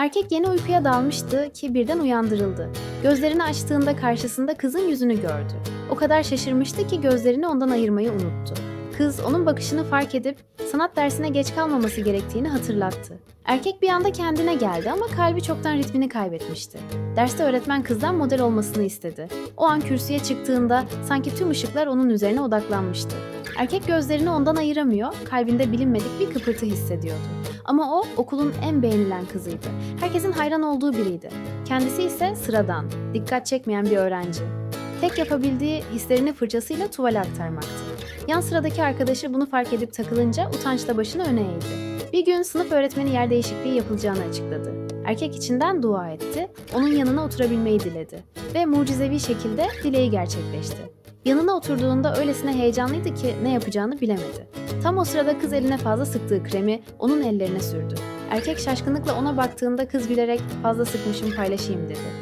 Erkek yeni uykuya dalmıştı ki birden uyandırıldı. Gözlerini açtığında karşısında kızın yüzünü gördü. O kadar şaşırmıştı ki gözlerini ondan ayırmayı unuttu. Kız onun bakışını fark edip sanat dersine geç kalmaması gerektiğini hatırlattı. Erkek bir anda kendine geldi ama kalbi çoktan ritmini kaybetmişti. Derste öğretmen kızdan model olmasını istedi. O an kürsüye çıktığında sanki tüm ışıklar onun üzerine odaklanmıştı. Erkek gözlerini ondan ayıramıyor, kalbinde bilinmedik bir kıpırtı hissediyordu. Ama o okulun en beğenilen kızıydı. Herkesin hayran olduğu biriydi. Kendisi ise sıradan, dikkat çekmeyen bir öğrenci. Tek yapabildiği hislerini fırçasıyla tuvale aktarmaktı. Yan sıradaki arkadaşı bunu fark edip takılınca utançla başını öne eğdi. Bir gün sınıf öğretmeni yer değişikliği yapılacağını açıkladı. Erkek içinden dua etti, onun yanına oturabilmeyi diledi ve mucizevi şekilde dileği gerçekleşti. Yanına oturduğunda öylesine heyecanlıydı ki ne yapacağını bilemedi. Tam o sırada kız eline fazla sıktığı kremi onun ellerine sürdü. Erkek şaşkınlıkla ona baktığında kız gülerek fazla sıkmışım paylaşayım dedi.